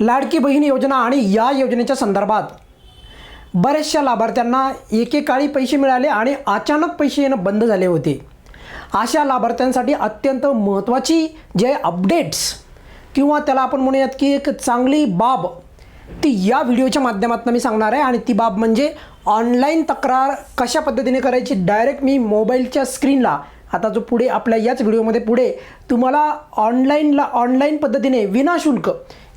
लाडकी बहीण योजना आणि या योजनेच्या संदर्भात बऱ्याचशा लाभार्थ्यांना एकेकाळी पैसे मिळाले आणि अचानक पैसे येणं बंद झाले होते. अशा लाभार्थ्यांसाठी अत्यंत महत्त्वाची जे अपडेट्स किंवा त्याला आपण म्हणूयात की एक चांगली बाब ती या व्हिडिओच्या माध्यमातून मी सांगणार आहे. आणि ती बाब म्हणजे ऑनलाईन तक्रार कशा पद्धतीने करायची डायरेक्ट मी मोबाईलच्या स्क्रीनला आता जो पुढे आपल्या याच व्हिडिओमध्ये पुढे तुम्हाला ऑनलाईनला ऑनलाईन पद्धतीने विनाशुल्क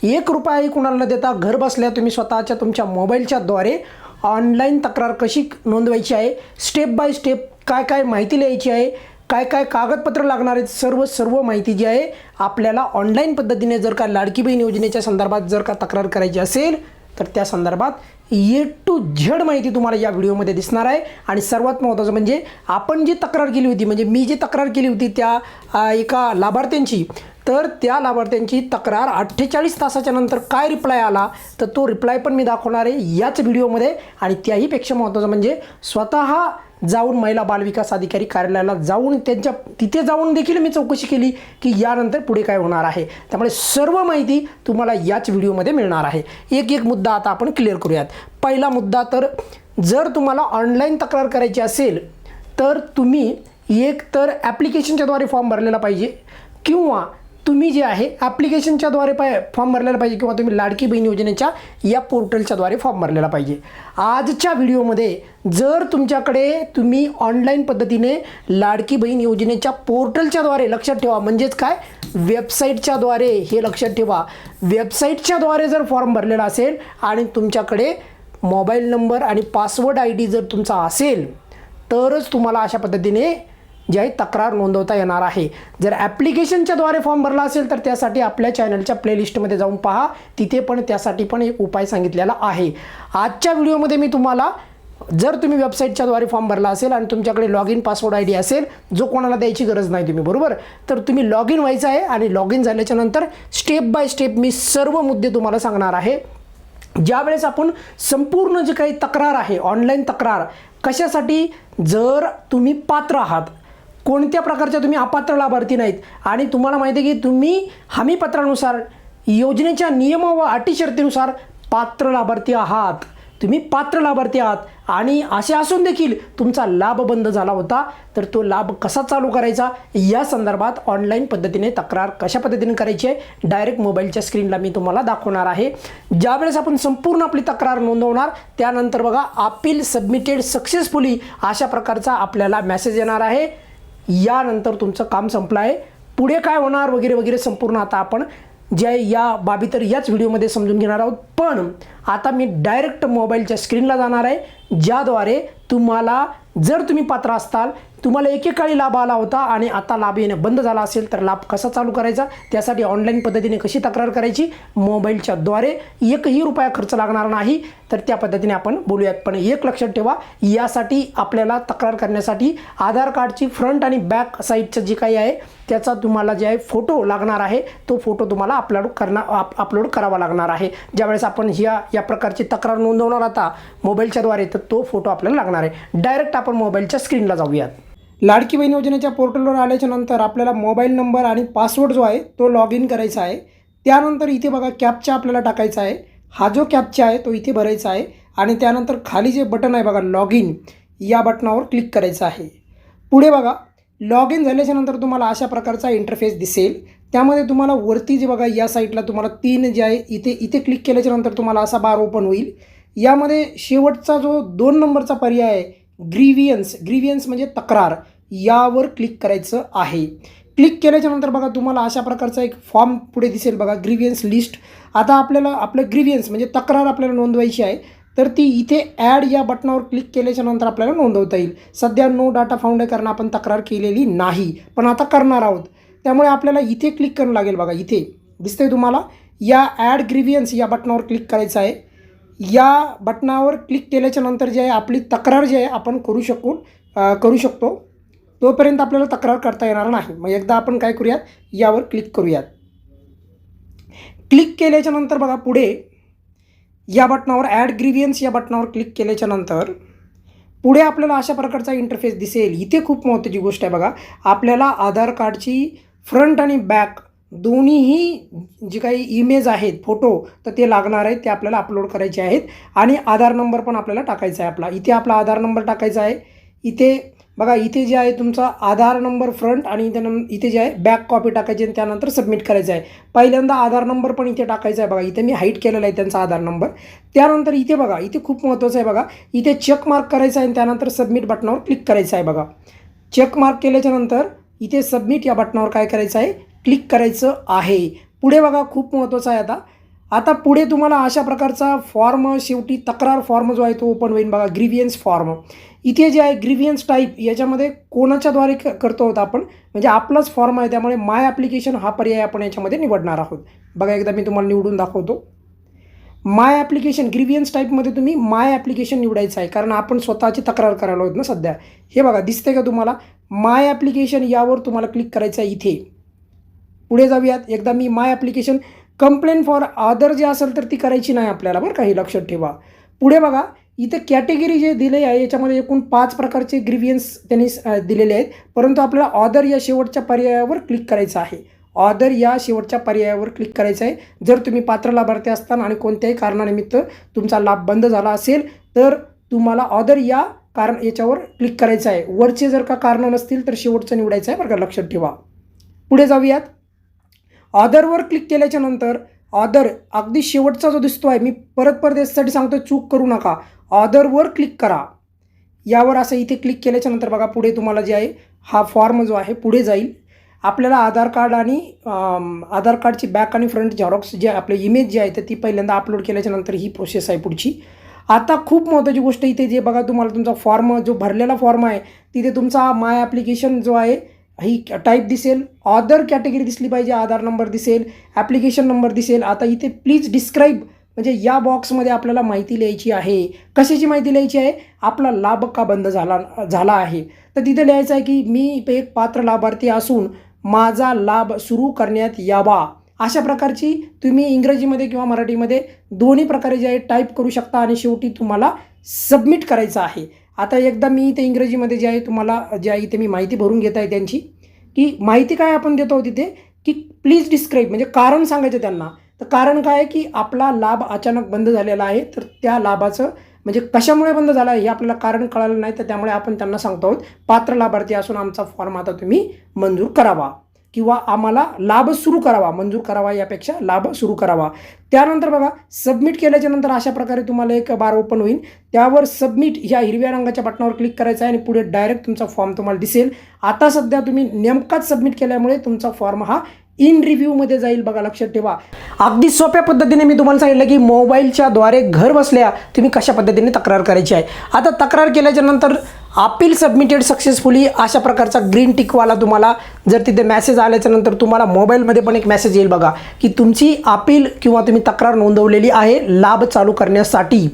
एक रुपयाही कुणाला न देता घर बसल्या तुम्ही स्वतःच्या तुमच्या मोबाईलच्याद्वारे ऑनलाईन तक्रार कशी नोंदवायची आहे? स्टेप बाय स्टेप काय काय माहिती लिहायची आहे? काय काय कागदपत्र लागणार आहेत? सर्व सर्व माहिती जी आहे आपल्याला ऑनलाईन पद्धतीने जर का लाडकी बहीण योजनेच्या संदर्भात जर का तक्रार करायची असेल तर त्या संदर्भात ए टू झेड माहिती तुम्हाला या व्हिडिओमध्ये दिसणार आहे. आणि सर्वात महत्त्वाचं म्हणजे आपण जी तक्रार केली होती म्हणजे मी जी तक्रार केली होती त्या एका लाभार्थ्यांची तर त्या लाभार्थ्यांची तक्रार अठ्ठेचाळीस तासाच्या नंतर काय रिप्लाय आला तर तो रिप्लाय पण मी दाखवणार आहे याच व्हिडिओमध्ये. आणि त्याहीपेक्षा महत्त्वाचं म्हणजे स्वतः जाऊन महिला बालविकास अधिकारी कार्यालयाला जाऊन त्यांच्या तिथे जाऊन देखील मी चौकशी केली की यानंतर पुढे काय होणार आहे. त्यामुळे सर्व माहिती तुम्हाला याच व्हिडिओमध्ये मिळणार आहे. एक एक मुद्दा आता आपण क्लिअर करूयात. पहिला मुद्दा तर जर तुम्हाला ऑनलाईन तक्रार करायची असेल तर तुम्ही एक तर ॲप्लिकेशनच्याद्वारे फॉर्म भरलेला पाहिजे किंवा तुम्ही जे आहे ॲप्लिकेशनच्याद्वारे पाय फॉर्म भरलेला पाहिजे किंवा तुम्ही लाडकी बहीण योजनेच्या या पोर्टलच्याद्वारे फॉर्म भरलेला पाहिजे. आजच्या व्हिडिओमध्ये जर तुमच्याकडे तुम्ही ऑनलाईन पद्धतीने लाडकी बहीण योजनेच्या पोर्टलच्याद्वारे लक्षात ठेवा म्हणजेच काय? वेबसाईटच्याद्वारे हे लक्षात ठेवा. वेबसाईटच्याद्वारे जर फॉर्म भरलेला असेल आणि तुमच्याकडे मोबाईल नंबर आणि पासवर्ड आय डी जर तुमचा असेल तरच तुम्हाला अशा पद्धतीने जे आहे तक्रार नोंदवता येणार आहे. जर ॲप्लिकेशनच्याद्वारे फॉर्म भरला असेल तर त्यासाठी आपल्या चॅनलच्या प्लेलिस्टमध्ये जाऊन पहा. तिथे पण त्यासाठी पण एक उपाय सांगितलेला आहे. आजच्या व्हिडिओमध्ये मी तुम्हाला जर तुम्ही वेबसाईटच्याद्वारे फॉर्म भरला असेल आणि तुमच्याकडे log in password I D असेल जो कोणाला द्यायची गरज नाही तुम्ही बरोबर? तर तुम्ही लॉग इन व्हायचं आहे आणि लॉग इन झाल्याच्यानंतर स्टेप बाय स्टेप मी सर्व मुद्दे तुम्हाला सांगणार आहे. ज्यावेळेस आपण संपूर्ण जे काही तक्रार आहे ऑनलाईन तक्रार कशासाठी? जर तुम्ही पात्र आहात कोणत्या प्रकारच्या तुम्ही अपात्र लाभार्थी नाहीत? आणि तुम्हाला माहिती आहे की तुम्ही हमीपत्रानुसार योजनेच्या नियम व अटी शर्तीनुसार पात्र लाभार्थी आहात. तुम्ही पात्र लाभार्थी आहात. आणि असे असून देखील तुमचा लाभ बंद झाला होता. तर तो लाभ कसा चालू करायचा? या संदर्भात ऑनलाईन पद्धतीने तक्रार कशा पद्धतीने करायची आहे? डायरेक्ट मोबाईलच्या स्क्रीनला मी तुम्हाला दाखवणार आहे. ज्यावेळेस आपण संपूर्ण आपली तक्रार नोंदवणार त्यानंतर बघा अपील सबमिटेड सक्सेसफुली अशा प्रकारचा आपल्याला मेसेज येणार आहे. यानंतर तुमचं काम संपलं आहे पुढे काय होणार वगैरे वगैरे संपूर्ण आता आपण जे आहे या बाबी तर याच व्हिडिओमध्ये समजून घेणार आहोत. पण आता मी डायरेक्ट मोबाईलच्या स्क्रीनला जाणार आहे ज्याद्वारे तुम्हाला जर तुम्ही पात्र असताल तुम्हाला एकेकाळी लाभ आला होता आणि आता लाभ येणं बंद झाला असेल तर लाभ कसा चालू करायचा? त्यासाठी ऑनलाईन पद्धतीने कशी तक्रार करायची? मोबाईलच्याद्वारे एकही रुपया खर्च लागणार नाही. तर त्या पद्धतीने आपण बोलूयात. पण एक लक्षात ठेवा यासाठी आपल्याला तक्रार करण्यासाठी आधार कार्डची फ्रंट आणि बॅक साईडचं जे काही आहे त्याचा तुम्हाला जे आहे फोटो लागणार आहे तो फोटो तुम्हाला अपलोड करणार अपलोड करावा लागणार आहे. ज्यावेळेस आपण ह्या या प्रकारची तक्रार नोंदवणार आता मोबाईलच्याद्वारे तर तो फोटो आपल्याला लागणार आहे. डायरेक्ट आपण मोबाईलच्या स्क्रीनला जाऊयात. लाडकी बहीण योजनेच्या पोर्टलवर आल्याच्यानंतर आपल्याला मोबाईल नंबर आणि पासवर्ड जो आहे तो लॉग इन करायचा आहे. त्यानंतर इथे बघा कॅपचा आपल्याला टाकायचा आहे. हा जो कॅपचा आहे तो इथे भरायचा आहे. आणि त्यानंतर खाली जे बटन आहे बघा लॉग इन या बटनावर क्लिक करायचं आहे. पुढे बघा लॉग इन झाल्याच्यानंतर तुम्हाला अशा प्रकारचा इंटरफेस दिसेल. त्यामध्ये तुम्हाला वरती जे बघा या साईटला तुम्हाला तीन जे आहे इथे इथे क्लिक केल्याच्यानंतर तुम्हाला असा बार ओपन होईल. यामध्ये शेवटचा जो दोन नंबरचा पर्याय आहे ग्रीवियन्स ग्रीवियन्स म्हणजे तक्रार यावर क्लिक करायचं आहे. क्लिक केल्याच्यानंतर बघा तुम्हाला अशा प्रकारचा एक फॉर्म पुढे दिसेल बघा ग्रीवियन्स लिस्ट आता आपल्याला आपलं ग्रिव्हियन्स म्हणजे तक्रार आपल्याला नोंदवायची आहे तर ती इथे ॲड या बटनावर क्लिक केल्याच्यानंतर आपल्याला नोंदवता येईल. सध्या नो डाटा फाउंड कारण आपण तक्रार केलेली नाही पण आता करणार आहोत. त्यामुळे आपल्याला इथे क्लिक करावं लागेल बघा इथे. दिसतंय तुम्हाला? या ॲड ग्रिव्हियन्स या बटनावर क्लिक करायचं आहे. या बटनावर क्लिक केल्याच्यानंतर जे आहे आपली तक्रार जी आहे आपण करू शकू करू शकतो. तोपर्यंत आपल्याला तक्रार करता येणार नाही. मग एकदा आपण काय करूयात? यावर क्लिक करूयात. क्लिक केल्याच्यानंतर बघा पुढे या बटनावर ॲड ग्रीवियन्स या बटनावर क्लिक केल्याच्यानंतर पुढे आपल्याला अशा प्रकारचा इंटरफेस दिसेल. इथे खूप महत्त्वाची गोष्ट आहे बघा. आपल्याला आधार कार्डची फ्रंट आणि बॅक दोन्हीही जी काही इमेज आहेत फोटो तर ते लागणार आहेत ते आपल्याला अपलोड करायचे आहेत. आणि आधार नंबर पण आपल्याला टाकायचा आहे आपला. इथे आपला आधार नंबर टाकायचा आहे. इथे बघा इथे जे आहे तुमचा आधार नंबर फ्रंट आणि इथे नम इथे जे आहे बॅक कॉपी टाकायची आणि त्यानंतर सबमिट करायचं आहे. पहिल्यांदा आधार नंबर पण इथे टाकायचा आहे बघा. इथे मी हाईट केलेला आहे त्यांचा आधार नंबर. त्यानंतर इथे बघा इथे खूप महत्त्वाचं आहे बघा. इथे चेक मार्क करायचा आहे आणि त्यानंतर सबमिट बटनावर क्लिक करायचं आहे बघा. चेक मार्क केल्याच्यानंतर इथे सबमिट या बटनावर काय करायचं आहे? क्लिक करायचं आहे. पुढे बघा खूप महत्त्वाचं आहे आता. आता पुढे तुम्हाला अशा प्रकारचा फॉर्म शेवटी तक्रार फॉर्म जो आहे तो ओपन होईल बघा. ग्रिव्हियन्स फॉर्म इथे जे आहे ग्रिव्हियन्स टाईप याच्यामध्ये कोणाच्याद्वारे क करतो आहोत आपण? म्हणजे आपलाच फॉर्म आहे त्यामुळे माय ॲप्लिकेशन हा पर्याय आपण याच्यामध्ये निवडणार आहोत. बघा एकदा मी तुम्हाला निवडून दाखवतो. माय ॲप्लिकेशन ग्रिव्हियन्स टाईपमध्ये तुम्ही माय ॲप्लिकेशन निवडायचं आहे कारण आपण स्वतःची तक्रार करायला आहोत ना सध्या. हे बघा दिसते का तुम्हाला? माय ॲप्लिकेशन यावर तुम्हाला क्लिक करायचं आहे इथे. पुढे जाऊयात. एकदा मी my application complain for other जे असेल तर ती करायची नाही आपल्याला बरं का? हे लक्षात ठेवा. पुढे बघा. इथे कॅटेगरी जे दिले आहे याच्यामध्ये एकूण पाच प्रकारचे ग्रिव्हियन्स त्यांनी दिलेले आहेत. परंतु आपल्याला ऑदर या शेवटच्या पर्यायावर क्लिक करायचं आहे. ऑदर या शेवटच्या पर्यायावर क्लिक करायचं आहे. जर तुम्ही पात्र लाभार्थी असताना आणि कोणत्याही कारणानिमित्त तुमचा लाभ बंद झाला असेल तर तुम्हाला ऑदर या कारण याच्यावर क्लिक करायचं आहे. वरचे जर का कारणं नसतील तर शेवटचं निवडायचं आहे बरं का? लक्षात ठेवा. पुढे जाऊयात. ऑदरवर क्लिक केल्याच्यानंतर ऑदर अगदी शेवटचा जो दिसतो आहे मी परत परत यासाठी सांगतो चूक करू नका. ऑदरवर क्लिक करा. यावर असं इथे क्लिक केल्याच्यानंतर बघा पुढे तुम्हाला जे आहे हा फॉर्म जो आहे पुढे जाईल. आपल्याला आधार कार्ड आणि आधार कार्डची बॅक आणि फ्रंट झेरॉक्स जे आपले इमेज जी आहे तर ती पहिल्यांदा अपलोड केल्याच्यानंतर ही प्रोसेस आहे पुढची. आता खूप महत्त्वाची गोष्ट इथे जे बघा तुम्हाला तुमचा फॉर्म जो भरलेला फॉर्म आहे तिथे तुमचा माय ॲप्लिकेशन जो आहे ही टाईप दिसेल ऑदर कॅटेगरी दिसली पाहिजे आधार नंबर दिसेल ॲप्लिकेशन नंबर दिसेल. आता इथे प्लीज डिस्क्राईब म्हणजे या बॉक्समध्ये आपल्याला माहिती लिहायची आहे. कशाची माहिती लिहायची आहे? आपला लाभ का बंद झाला झाला आहे? तर तिथे लिहायचं आहे की मी एक पात्र लाभार्थी असून माझा लाभ सुरू करण्यात यावा. अशा प्रकारची तुम्ही इंग्रजीमध्ये किंवा मराठीमध्ये दोन्ही प्रकारे जे आहे टाईप करू शकता आणि शेवटी तुम्हाला सबमिट करायचं आहे. आता एकदा मी इथे इंग्रजीमध्ये जे आहे तुम्हाला जे आहे इथे मी माहिती भरून घेत आहे त्यांची की माहिती काय आपण देतो तिथे की प्लीज डिस्क्राईब म्हणजे कारण सांगायचं त्यांना. तर कारण काय आहे की आपला लाभ अचानक बंद झालेला आहे तर त्या लाभाचं म्हणजे कशामुळे बंद झाला आहे हे आपल्याला कारण कळालं नाही तर त्यामुळे आपण त्यांना सांगतो आहोत. पात्र लाभार्थी असून आमचा फॉर्म आता तुम्ही मंजूर करावा. किंवा आम्हाला लाभ सुरू करावा मंजूर करावा यापेक्षा लाभ सुरू करावा. त्यानंतर बघा सबमिट केल्याच्यानंतर अशा प्रकारे तुम्हाला एक बार ओपन होईल. त्यावर सबमिट ह्या हिरव्या रंगाच्या बटनावर क्लिक करायचं आहे आणि पुढे डायरेक्ट तुमचा फॉर्म तुम्हाला दिसेल. आता सध्या तुम्ही नेमकाच सबमिट केल्यामुळे तुमचा फॉर्म हा इन रिव्ह्यूमध्ये जाईल बघा लक्षात ठेवा. अगदी सोप्या पद्धतीने मी तुम्हाला सांगितलं की मोबाईलच्या द्वारे घर बसल्या तुम्ही कशा पद्धतीने तक्रार करायची आहे. आता तक्रार केल्याच्यानंतर अपील सबमिटेड सक्सेसफुली अशा प्रकारचा ग्रीन टिकवाला तुम्हाला जर तिथे मेसेज आल्याच्यानंतर तुम्हाला मोबाईलमध्ये पण एक मेसेज येईल बघा की तुमची अपील किंवा तुम्ही तक्रार नोंदवलेली आहे लाभ चालू करण्यासाठी.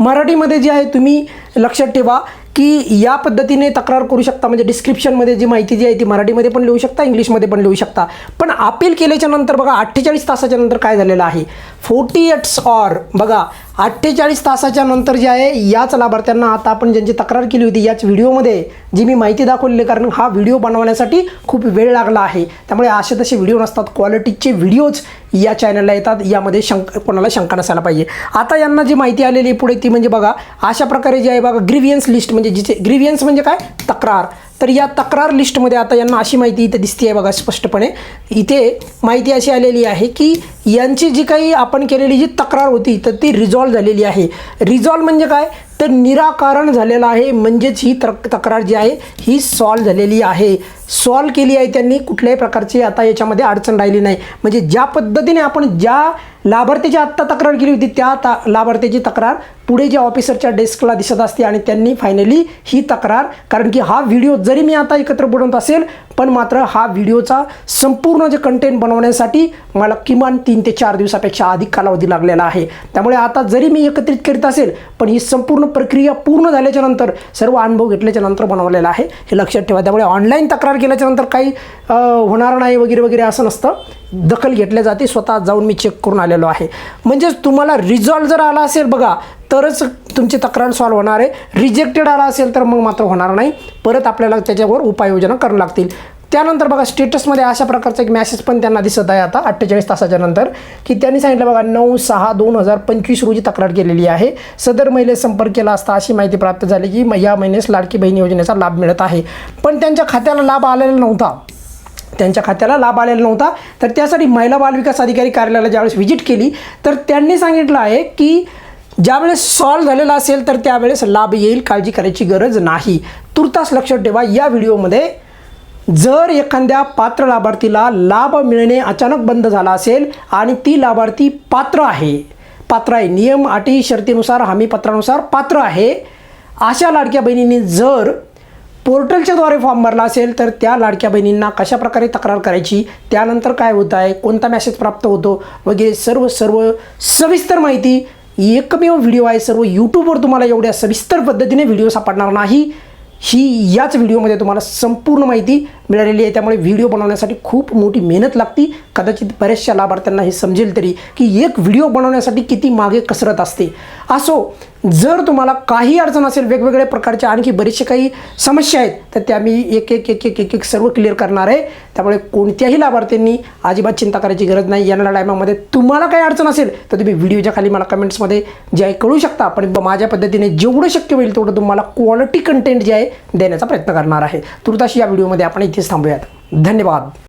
मराठीमध्ये जे आहे तुम्ही लक्षात ठेवा की या पद्धतीने तक्रार करू शकता. म्हणजे डिस्क्रिप्शनमध्ये जी माहिती जी आहे ती मराठीमध्ये पण लिहू शकता इंग्लिशमध्ये पण लिहू शकता. पण अपील केल्याच्यानंतर बघा अठ्ठेचाळीस तासाच्या नंतर काय झालेलं आहे? फोर्टी एट्स ऑर बघा अठ्ठेचाळीस तासाच्या नंतर जे आहे याच लाभार्थ्यांना आता आपण ज्यांची तक्रार केली होती याच व्हिडिओमध्ये जी मी माहिती दाखवलेली आहे, कारण हा व्हिडिओ बनवण्यासाठी खूप वेळ लागला आहे. त्यामुळे असे तसे व्हिडिओ नसतात. क्वालिटीचे व्हिडिओज या चॅनलला येतात. यामध्ये शंक कोणाला शंका नसायला पाहिजे. आता यांना जी माहिती आलेली आहे पुढे ती म्हणजे बघा अशा प्रकारे जे आहे बघा ग्रिव्हियन्स लिस्ट म्हणजे जिथे ग्रिव्हियन्स म्हणजे काय? तक्रार. तर या तक्रार लिस्टमध्ये आता यांना अशी माहिती इथे दिसते आहे बघा स्पष्टपणे. इथे माहिती अशी आलेली आहे की यांची जी काही आपण केलेली जी तक्रार होती तर ती रिझॉल्व झालेली आहे. रिझॉल्व म्हणजे काय? तर निराकरण झालेलं आहे. म्हणजेच ही तक तक्रार जी आहे ही सॉल्व झालेली आहे. सॉल्व केली आहे त्यांनी कुठल्याही प्रकारची आता याच्यामध्ये अडचण राहिली नाही. म्हणजे ज्या पद्धतीने आपण ज्या लाभार्थीची आत्ता तक्रार केली होती त्या ता लाभार्थीची तक्रार पुढे ज्या ऑफिसरच्या डेस्कला दिसत असते आणि त्यांनी फायनली ही तक्रार कारण की हा व्हिडिओ जरी मी आता एकत्र बनवत असेल पण मात्र हा व्हिडिओचा संपूर्ण जे कंटेंट बनवण्यासाठी मला किमान तीन ते चार दिवसापेक्षा अधिक कालावधी लागलेला आहे. त्यामुळे आता जरी मी एकत्रित करीत असेल पण ही संपूर्ण प्रक्रिया पूर्ण झाल्याच्यानंतर सर्व अनुभव घेतल्याच्या नंतर बनवलेला आहे हे लक्षात ठेवा. त्यामुळे ऑनलाईन तक्रार केल्याच्यानंतर काही होणार नाही वगैरे वगैरे असं नसतं. दखल घेतल्या जाते. स्वतः जाऊन मी चेक करून आलेलो आहे. म्हणजेच तुम्हाला रिझॉल्व जर आला असेल बघा तरच तुमची तक्रार सॉल्व्ह होणार आहे. रिजेक्टेड आला असेल तर मग मात्र होणार नाही. परत आपल्याला त्याच्यावर उपाययोजना करावं लागतील. त्यानंतर बघा स्टेटसमध्ये अशा प्रकारचा एक मॅसेज पण त्यांना दिसत आहे आता अठ्ठेचाळीस तासाच्या नंतर की त्यांनी सांगितलं बघा नऊ सहा दोन हजार पंचवीस रोजी तक्रार केलेली आहे. सदर महिलेस संपर्क केला असता अशी माहिती प्राप्त झाली की या महिन्यास लाडकी बहीण योजनेचा लाभ मिळत आहे. पण त्यांच्या खात्याला लाभ आलेला नव्हता. त्यांच्या खात्याला लाभ आलेला नव्हता. तर त्यासाठी महिला बालविकास अधिकारी कार्यालयाला ज्यावेळेस व्हिजिट केली तर त्यांनी सांगितलं आहे की ज्यावेळेस सॉल्व झालेला असेल तर त्यावेळेस लाभ येईल काळजी करायची गरज नाही. तुर्तास लक्षात ठेवा या व्हिडिओमध्ये जर एखाद्या पात्र लाभार्थीला लाभ मिळणे अचानक बंद झाला असेल आणि ती लाभार्थी पात्र आहे पात्र आहे नियम अटी शर्तीनुसार हमीपत्रानुसार पात्र आहे अशा लाडक्या बहिणींनी जर पोर्टलच्या द्वारे फॉर्म भरला असेल तर त्या लाडक्या बहिणींना कशा प्रकारे तक्रार करायची त्यानंतर काय होत आहे कोणता मेसेज प्राप्त होतो वगैरे सर्व सर्व सविस्तर माहिती एकमेव व्हिडिओ आहे सर्व यूट्यूबवर तुम्हाला एवढ्या सविस्तर पद्धतीने व्हिडिओ सापडणार नाही. ही याच व्हिडिओमध्ये तुम्हाला संपूर्ण माहिती मिळालेली आहे. त्यामुळे व्हिडिओ बनवण्यासाठी खूप मोठी मेहनत लागती. कदाचित बऱ्याचशा लाभार्थ्यांना हे समजेल तरी की एक व्हिडिओ बनवण्यासाठी किती मागे कसरत असते. असो जर तुम्हाला काही अडचण असेल वेगवेगळ्या प्रकारच्या आणखी बरेचसे काही समस्या आहेत तर त्या मी एक एक एक एक एक एक सर्व क्लिअर करणार आहे. त्यामुळे कोणत्याही लाभार्थ्यांनी अजिबात चिंता करायची गरज नाही. येणाऱ्या टायमामध्ये तुम्हाला काही अडचण असेल तर तुम्ही व्हिडिओच्या खाली मला कमेंट्समध्ये जे आहे कळू शकता. पण माझ्या पद्धतीने जेवढं शक्य होईल तेवढं तुम्हाला क्वालिटी कंटेंट जे आहे देण्याचा प्रयत्न करणार आहे. तुर्ताशी या व्हिडिओमध्ये आपण इथेच थांबूयात धन्यवाद.